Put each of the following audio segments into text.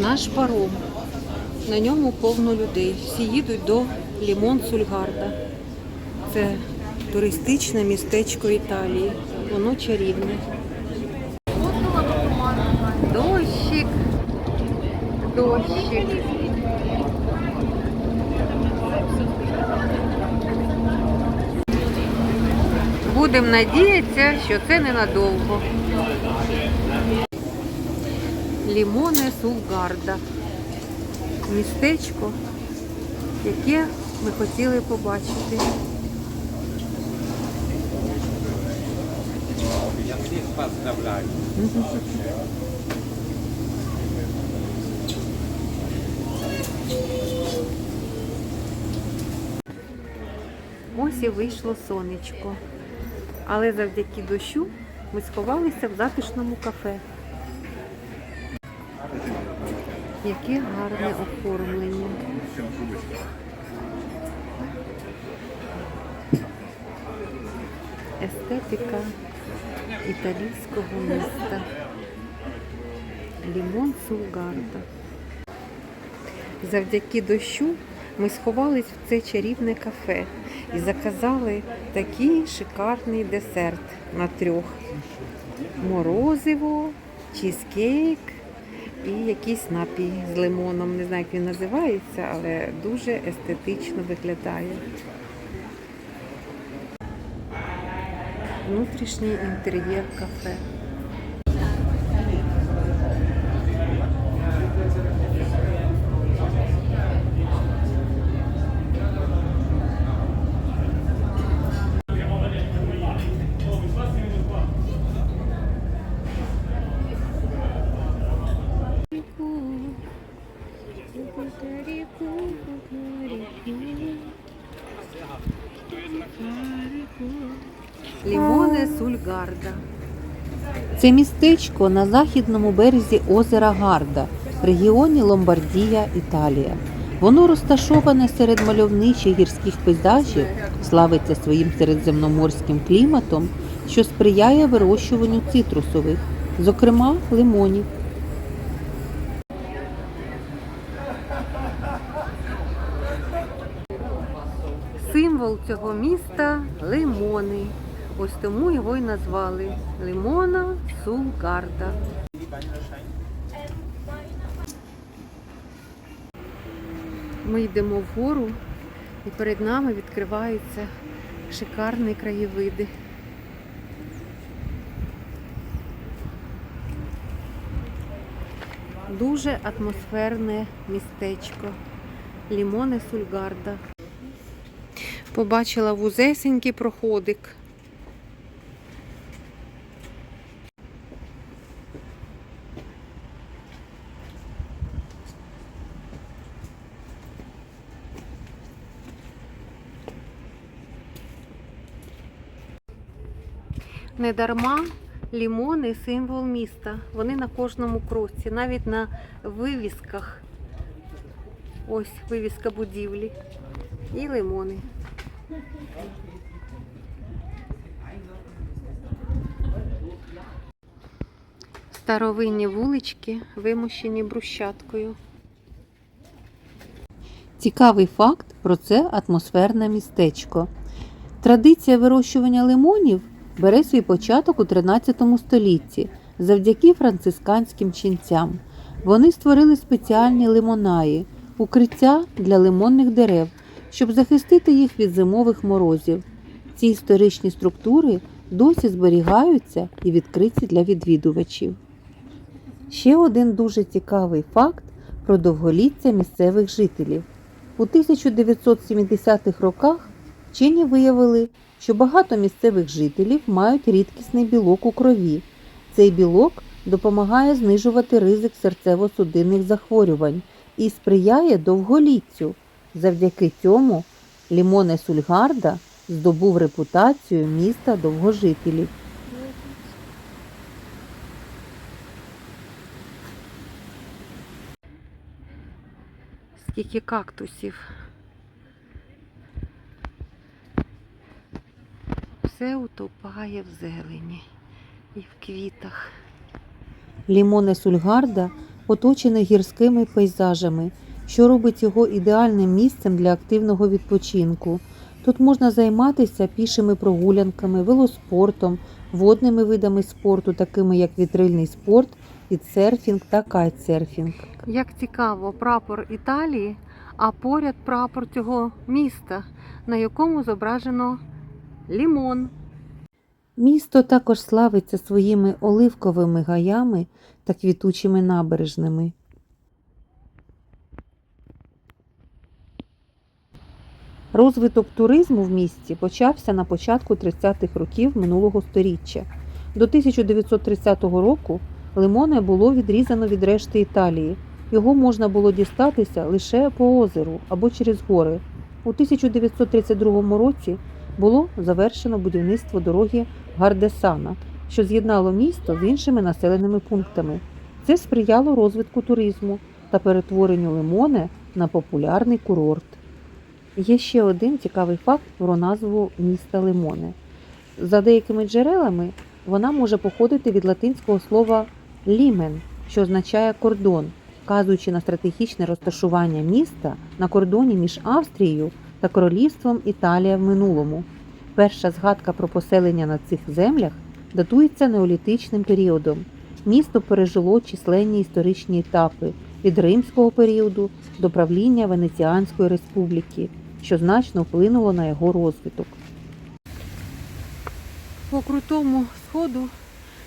Наш паром. На ньому повно людей. Всі їдуть до Лімон Сульгарда. Це туристичне містечко Італії. Воно чарівне. Дощик. Дощик. Будемо надіятися, що це ненадовго. Лімоне Сулгарда. Містечко, яке ми хотіли побачити. Я всіх поздравляю. Ось і вийшло сонечко. Але завдяки дощу ми сховалися в затишному кафе. Яке гарне оформлення. Естетика італійського міста. Лімон Сулгарда. Завдяки дощу ми сховались в це чарівне кафе і заказали такий шикарний десерт на трьох. Морозиво, чізкейк і якийсь напій з лимоном. Не знаю, як він називається, але дуже естетично виглядає. Внутрішній інтер'єр кафе. Лімоне Сульгарда. Це містечко на західному березі озера Гарда, в регіоні Ломбардія, Італія. Воно розташоване серед мальовничих гірських пейзажів, славиться своїм середземноморським кліматом, що сприяє вирощуванню цитрусових, зокрема лимонів. Символ цього міста лимони. Ось тому його і назвали Лимона Сулгарда. Ми йдемо вгору і перед нами відкриваються шикарні краєвиди. Дуже атмосферне містечко. Лімоне Сульгарда. Побачила вузесенький проходик. Недарма лімони символ міста. Вони на кожному кроці, навіть на вивісках. Ось вивіска будівлі. І лимони. Старовинні вулички вимощені брусчаткою. Цікавий факт про це атмосферне містечко. Традиція вирощування лимонів бере свій початок у 13 столітті завдяки францисканським ченцям. Вони створили спеціальні лимонаї, укриття для лимонних дерев, щоб захистити їх від зимових морозів. Ці історичні структури досі зберігаються і відкриті для відвідувачів. Ще один дуже цікавий факт про довголіття місцевих жителів. У 1970-х роках вчені виявили, що багато місцевих жителів мають рідкісний білок у крові. Цей білок допомагає знижувати ризик серцево-судинних захворювань і сприяє довголіттю. Завдяки цьому Лімоне Сульгарда здобув репутацію міста довгожителів. Скільки кактусів. Все утопає в зелені і в квітах. Лімоне Сульгарда оточене гірськими пейзажами, що робить його ідеальним місцем для активного відпочинку. Тут можна займатися пішими прогулянками, велоспортом, водними видами спорту, такими як вітрильний спорт, підсерфінг та кайтсерфінг. Як цікаво, прапор Італії, а поряд прапор цього міста, на якому зображено лімон. Місто також славиться своїми оливковими гаями та квітучими набережними. Розвиток туризму в місті почався на початку 30-х років минулого століття. До 1930 року Лимоне було відрізано від решти Італії. Його можна було дістатися лише по озеру або через гори. У 1932 році було завершено будівництво дороги Гардесана, що з'єднало місто з іншими населеними пунктами. Це сприяло розвитку туризму та перетворенню Лимоне на популярний курорт. Є ще один цікавий факт про назву міста Лимоне. За деякими джерелами вона може походити від латинського слова лімен, що означає кордон, вказуючи на стратегічне розташування міста на кордоні між Австрією та королівством Італія в минулому. Перша згадка про поселення на цих землях датується неолітичним періодом. Місто пережило численні історичні етапи від римського періоду до правління Венеціанської республіки, що значно вплинуло на його розвиток. По крутому сходу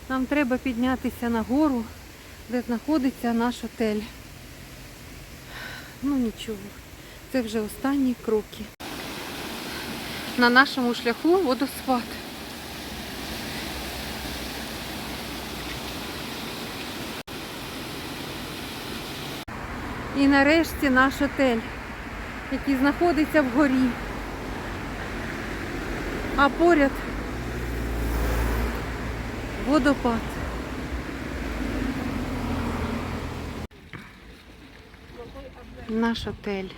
нам треба піднятися на гору, де знаходиться наш отель. Ну нічого, це вже останні кроки. На нашому шляху водоспад. І нарешті наш отель, який знаходиться вгорі. А поряд водопад. Наш отель.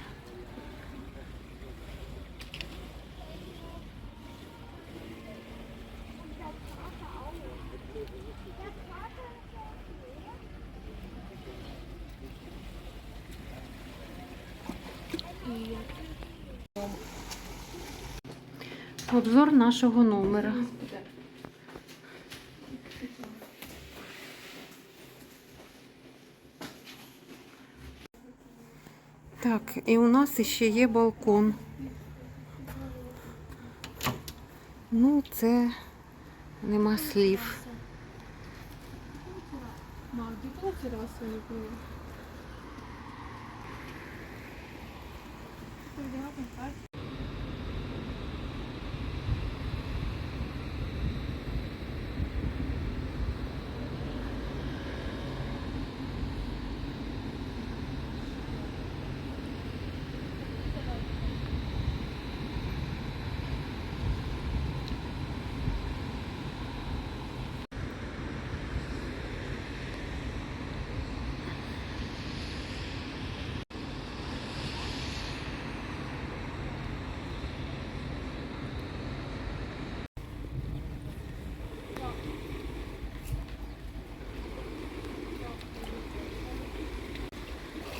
Обзор нашого номера. Так, і у нас ще є балкон. Ну, це нема слів.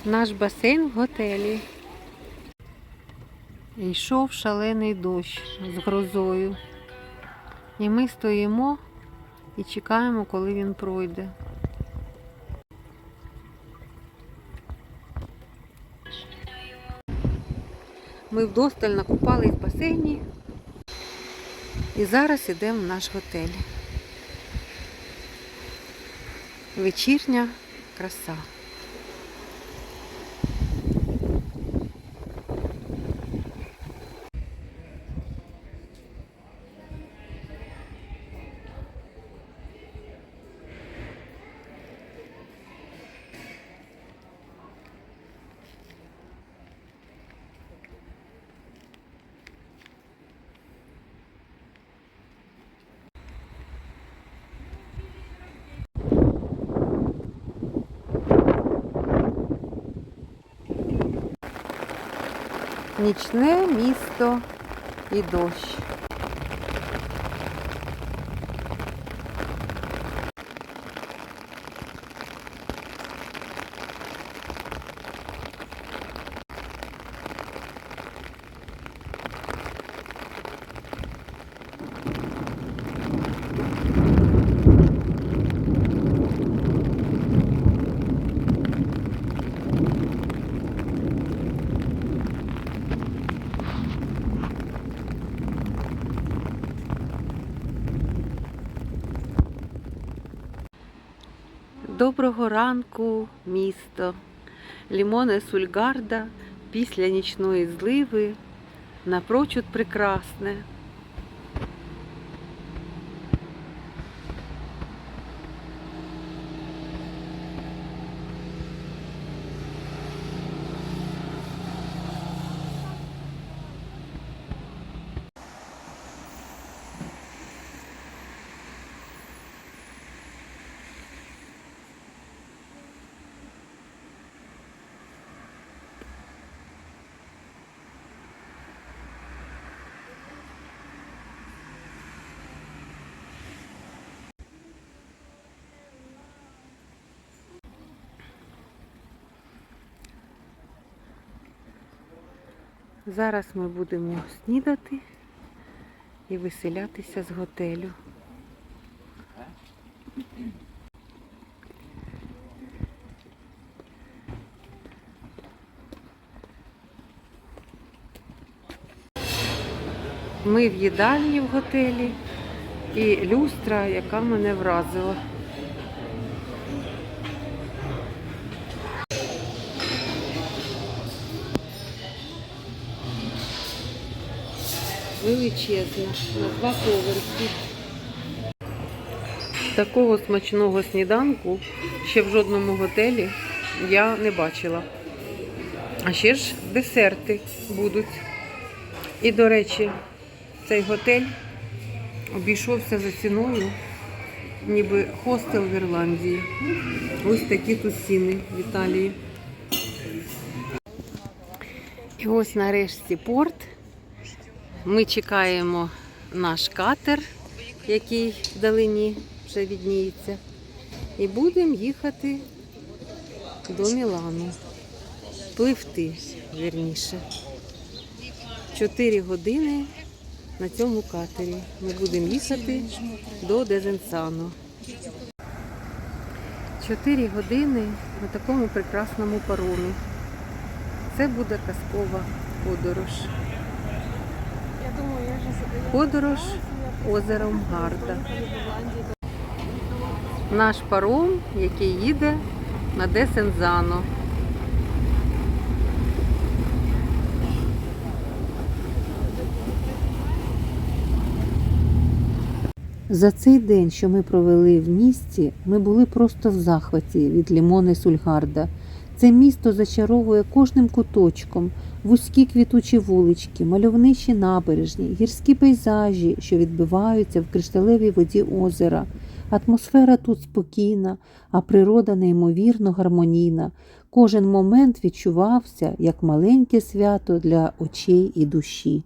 Наш басейн в готелі. Йшов шалений дощ з грозою. І ми стоїмо і чекаємо, коли він пройде. Ми вдосталь накупались в басейні і зараз йдемо в наш готель. Вечірня краса. Нічне місто і дощ. Доброго ранку, місто. Лімоне Сульгарда після нічної зливи напрочуд прекрасне. Зараз ми будемо снідати і виселятися з готелю. Ми в їдальні в готелі і люстра, яка мене вразила. Величезна, на два поверхи. Такого смачного сніданку ще в жодному готелі я не бачила. А ще ж десерти будуть. І, до речі, цей готель обійшовся за ціною, ніби хостел в Ірландії. Ось такі тут ціни в Італії. І ось нарешті порт. Ми чекаємо наш катер, який вдалині вже відніється. І будемо їхати до Мілану. Пливти, вірніше. Чотири години на цьому катері. Ми будемо їхати до Дезенсано. Чотири години на такому прекрасному паромі. Це буде казкова подорож. Подорож озером Гарда. Наш паром, який їде на Десензано. За цей день, що ми провели в місті, ми були просто в захваті від Лімони Сульгарда. Це місто зачаровує кожним куточком, вузькі квітучі вулички, мальовничі набережні, гірські пейзажі, що відбиваються в кришталевій воді озера. Атмосфера тут спокійна, а природа неймовірно гармонійна. Кожен момент відчувався як маленьке свято для очей і душі.